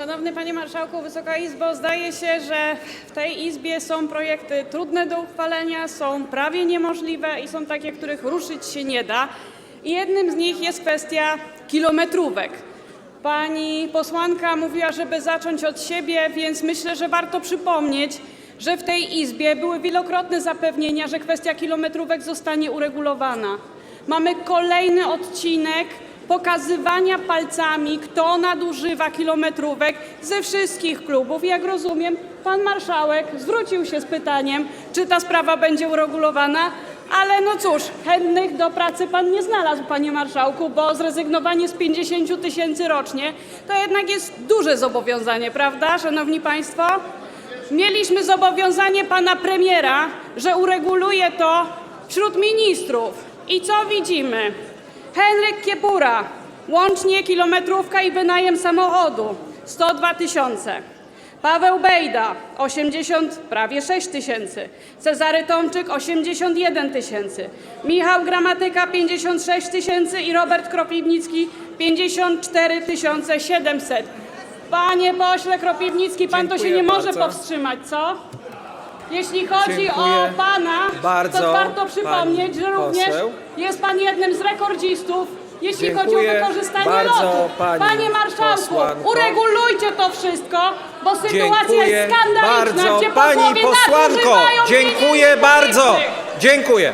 Szanowny Panie Marszałku, Wysoka Izbo, zdaje się, że w tej Izbie są projekty trudne do uchwalenia, są prawie niemożliwe i są takie, których ruszyć się nie da. I jednym z nich jest kwestia kilometrówek. Pani posłanka mówiła, żeby zacząć od siebie, więc myślę, że warto przypomnieć, że w tej Izbie były wielokrotne zapewnienia, że kwestia kilometrówek zostanie uregulowana. Mamy kolejny odcinek pokazywania palcami, kto nadużywa kilometrówek ze wszystkich klubów. Jak rozumiem, pan marszałek zwrócił się z pytaniem, czy ta sprawa będzie uregulowana, ale no cóż, chętnych do pracy pan nie znalazł, panie marszałku, bo zrezygnowanie z 50 tysięcy rocznie to jednak jest duże zobowiązanie, prawda, szanowni państwo? Mieliśmy zobowiązanie pana premiera, że ureguluje to wśród ministrów. I co widzimy? Henryk Kiepura, łącznie kilometrówka i wynajem samochodu 102 tysiące. Paweł Bejda 80, prawie 6 tysięcy. Cezary Tomczyk 81 tysięcy. Michał Gramatyka 56 tysięcy i Robert Kropiwnicki 54 700. Panie pośle Kropiwnicki, pan to się Dziękuję nie może bardzo. powstrzymać, co? Jeśli chodzi o Dziękuję pana, bardzo, to warto przypomnieć, że również poseł. jest pan jednym z rekordzistów, jeśli chodzi o Dziękuję wykorzystanie bardzo, lotu. pani Panie marszałku, posłanko. uregulujcie to wszystko, bo sytuacja Dziękuję jest skandaliczna, bardzo, gdzie pani posłanko. nadużywają Dziękuję bardzo. publicznych. Dziękuję.